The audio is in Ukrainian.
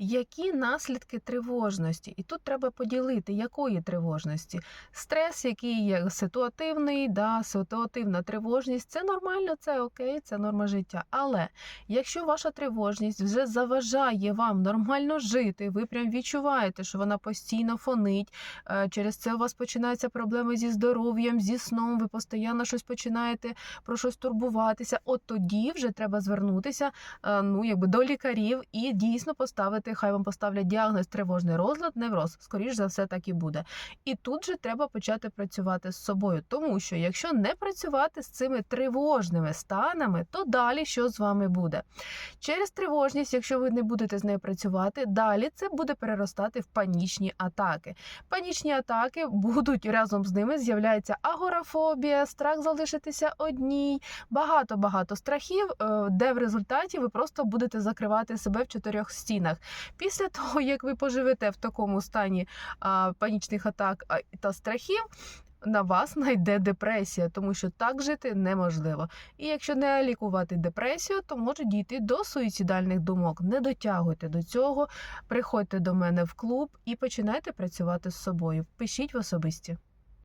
Які наслідки тривожності? І тут треба поділити, якої тривожності. Стрес, який є ситуативний, да, ситуативна тривожність, це нормально, це окей, це норма життя. Але якщо ваша тривожність вже заважає вам нормально жити, ви прям відчуваєте, що вона постійно фонить, е, через це у вас починаються проблеми зі здоров'ям, зі сном, ви постійно щось починаєте про щось турбуватися. От тоді вже треба звернутися е, ну, якби до лікарів і дійсно поставити, хай вам поставлять діагноз тривожний розлад, невроз. Скоріш за все, так і буде. І тут же треба почати працювати з собою, тому що якщо не працювати з цими тривожними станами, то далі що з вами буде? Через тривожність, якщо ви не будете з нею працювати, далі це буде переростати в панічні атаки. Панічні атаки будуть разом з ними з'являється агорафобія, страх залишитися одній, багато багато страхів, е, де в результаті ви просто будете закривати себе в чотирьох стінах. Після того, як ви поживете в такому стані а, панічних атак та страхів. На вас найде депресія, тому що так жити неможливо. І якщо не лікувати депресію, то може дійти до суїцидальних думок. Не дотягуйте до цього, приходьте до мене в клуб і починайте працювати з собою. Пишіть в особисті.